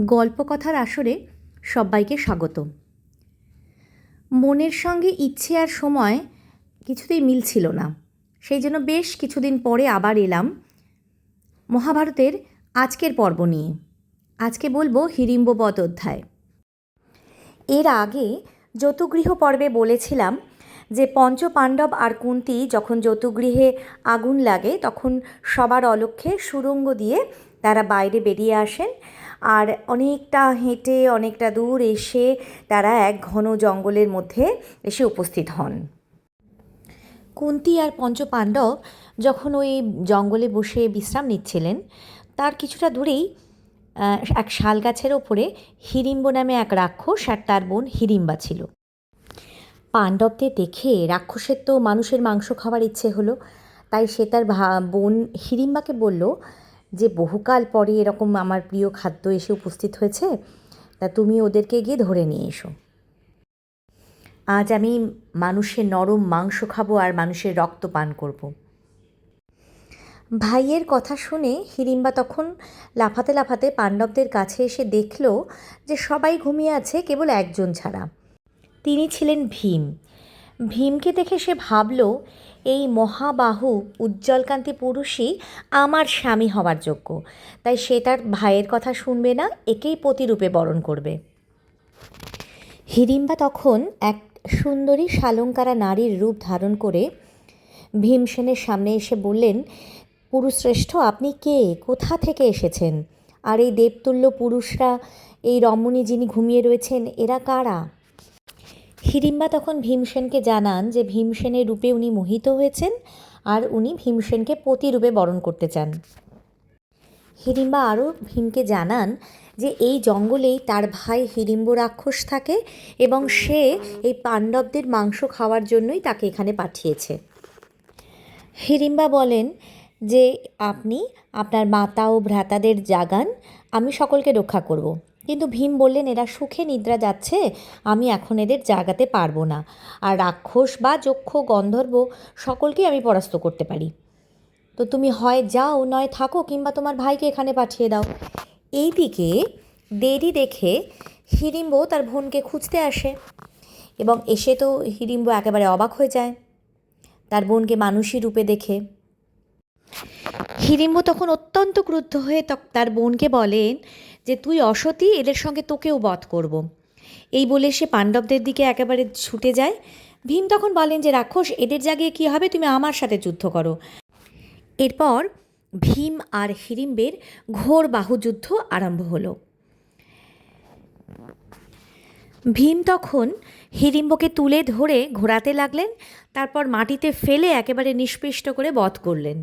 গল্পকথার আসরে সব্বাইকে স্বাগত। মনের সঙ্গে ইচ্ছে আর সময় কিছুতেই মিলছিল না। সেই জন্য বেশ কিছুদিন পরে আবার এলাম মহাভারতের আজকের পর্ব নিয়ে। আজকে বলব হিড়িম্ববধ অধ্যায়। এর আগে যতুগৃহ পর্বে বলেছিলাম যে পঞ্চপাণ্ডব আর কুন্তি যখন যতুগৃহে আগুন লাগে, তখন সবার অলক্ষ্যে সুরঙ্গ দিয়ে তারা বাইরে বেরিয়ে আসেন। আর অনেকটা হেঁটে, অনেকটা দূর এসে তারা এক ঘন জঙ্গলের মধ্যে এসে উপস্থিত হন। কুন্তি আর পঞ্চপাণ্ডব যখন ওই জঙ্গলে বসে বিশ্রাম নিচ্ছিলেন, তার কিছুটা দূরেই এক শাল গাছের ওপরে হিড়িম্ব নামে এক রাক্ষস আর তার বোন হিড়িম্বা ছিল। পাণ্ডবদের দেখে রাক্ষসের তো মানুষের মাংস খাওয়ার ইচ্ছে হলো, তাই সে তার বোন হিড়িম্বাকে বলল যে বহুকাল পরে এরকম আমার প্রিয় খাদ্য এসে উপস্থিত হয়েছে, তা তুমি ওদেরকে গিয়ে ধরে নিয়ে এসো। আজ আমি মানুষের নরম মাংস খাব আর মানুষের রক্ত পান করব। ভাইয়ের কথা শুনে হিড়িম্বা তখন লাফাতে লাফাতে পাণ্ডবদের কাছে এসে দেখল যে সবাই ঘুমিয়ে আছে, কেবল একজন ছাড়া। তিনি ছিলেন ভীম। ভীমকে দেখে সে ভাবল, এই মহাবাহু উজ্জ্বলকান্তি পুরুষই আমার স্বামী হওয়ার যোগ্য। তাই সে তার ভাইয়ের কথা শুনবে না, একেই প্রতিরূপে বরণ করবে। হিড়িম্বা তখন এক সুন্দরী শালঙ্কারা নারীর রূপ ধারণ করে ভীমসেনের সামনে এসে বললেন পুরুশ্রেষ্ঠ আপনি কে? কোথা থেকে এসেছেন? আর এই দেবতুল্য পুরুষরা, এই রমণী যিনি ঘুমিয়ে রয়েছেন, এরা কারা? হিড়িম্বা তখন ভীমসেনকে জানান যে ভীমসেনের রূপে উনি মোহিত হয়েছেন আর উনি ভীমসেনকে প্রতিরূপে বরণ করতে চান হিড়িম্বা আরও ভীমকে জানান যে এই জঙ্গলেই তার ভাই হিড়িম্ব রাক্ষস থাকে এবং সে এই পাণ্ডবদের মাংস খাওয়ার জন্যই তাকে এখানে পাঠিয়েছে হিড়িম্বা বলেন যে, আপনি আপনার মাতা ও ভ্রাতাদের জাগান, আমি সকলকে রক্ষা করব। কিন্তু ভীম বললেন, এরা সুখে নিদ্রা যাচ্ছে, আমি এখন এদের জাগাতে পারব না। আর রাক্ষস বা যক্ষ, গন্ধর্ব সকলকেই আমি পরাস্ত করতে পারি। তো তুমি হয় যাও, নয় থাকো, কিংবা তোমার ভাইকে এখানে পাঠিয়ে দাও। এইদিকে দেরি দেখে হিড়িম্ব তার বোনকে খুঁজতে আসে এবং এসে তো হিড়িম্ব একেবারে অবাক হয়ে যায়। তার বোনকে মানুষই রূপে দেখে হিড়িম্ব তখন অত্যন্ত ক্রুদ্ধ হয়ে তার বোনকে বলেন যে, তুই অসতী, এদের সঙ্গে তোকেও বধ করব। এই বলে সে পাণ্ডবদের দিকে একেবারে ছুটে যায়। ভীম তখন বলেন যে, রাক্ষস, এদের জাগিয়ে কী হবে? তুমি আমার সাথে যুদ্ধ করো। এরপর ভীম আর হিড়িম্বের ঘোর বাহুযুদ্ধ আরম্ভ হলো। ভীম তখন হিড়িম্বকে তুলে ধরে ঘোরাতে লাগলেন, তারপর মাটিতে ফেলে একেবারে নিষ্পৃষ্ট করে বধ করলেন।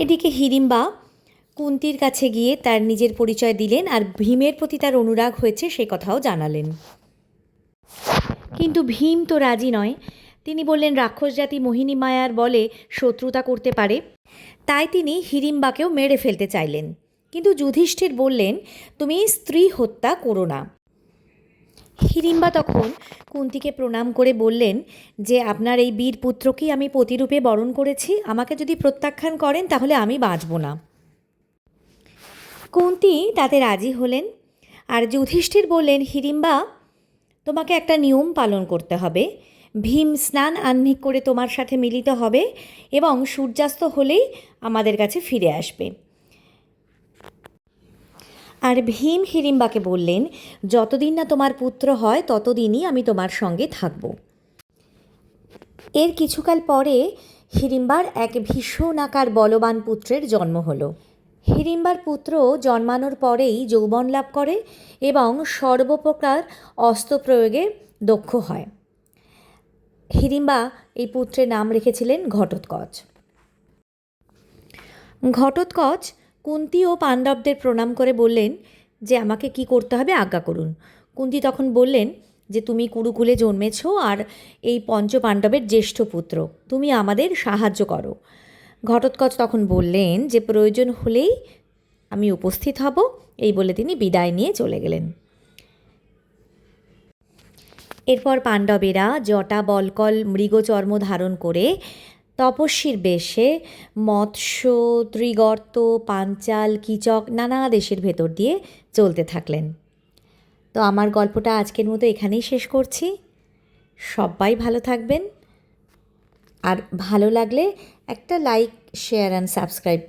এদিকে হিড়িম্বা কুন্তির কাছে গিয়ে তার নিজের পরিচয় দিলেন আর ভীমের প্রতি তার অনুরাগ হয়েছে সে কথাও জানালেন। কিন্তু ভীম তো রাজি নয়। তিনি বললেন, রাক্ষস জাতি মোহিনী মায়ার বলে শত্রুতা করতে পারে। তাই তিনি হিড়িম্বাকেও মেরে ফেলতে চাইলেন। কিন্তু যুধিষ্ঠির বললেন, তুমি স্ত্রী হত্যা করো না। হিড়িম্বা তখন কুন্তিকে প্রণাম করে বললেন যে, আপনার এই বীর পুত্রকেই আমি প্রতিরূপে বরণ করেছি। আমাকে যদি প্রত্যাখ্যান করেন, তাহলে আমি বাঁচব না। কুন্তি তাতে রাজি হলেন আর যুধিষ্ঠির বললেন হিড়িম্বা তোমাকে একটা নিয়ম পালন করতে হবে। ভীম স্নান আহ্নিক করে তোমার সাথে মিলিত হবে এবং সূর্যাস্ত হলেই আমাদের কাছে ফিরে আসবে। আর ভীম হিড়িম্বাকে বললেন, যতদিন না তোমার পুত্র হয়, ততদিনই আমি তোমার সঙ্গে থাকব। এর কিছুকাল পরে হিড়িম্বার এক ভীষণ আকার বলবান পুত্রের জন্ম হলো। হিড়িম্বার পুত্র জন্মানোর পরেই যৌবন লাভ করে এবং সর্বপ্রকার অস্ত্র প্রয়োগে দক্ষ হয়। হিড়িম্বা এই পুত্রের নাম রেখেছিলেন ঘটোৎকচ। ঘটোৎকচ কুন্তি ও পাণ্ডবদের প্রণাম করে বললেন যে আমাকে কি করতে হবে আজ্ঞা করুন। কুন্তি তখন বললেন যে তুমি কুরুকুলে জন্মেছ আর এই পঞ্চ পাণ্ডবের জ্যেষ্ঠ পুত্র, তুমি আমাদের সাহায্য করো। ঘটোৎকচ তখন বললেন যে প্রয়োজন হলেই আমি উপস্থিত হব, এই বলে তিনি বিদায় নিয়ে চলে গেলেন। এরপর পাণ্ডবেরা জটা বলকল মৃগচর্ম ধারণ করে তপস্বীর বেশে মৎস্য, ত্রিগর্ত পাঞ্চাল কিচক নানা দেশের ভেতর দিয়ে চলতে থাকলেন। তো আমার গল্পটা আজকের মতো এখানেই শেষ করছি। সবাই ভালো থাকবেন। আর ভালো লাগলে একটা লাইক শেয়ার অ্যান্ড সাবস্ক্রাইব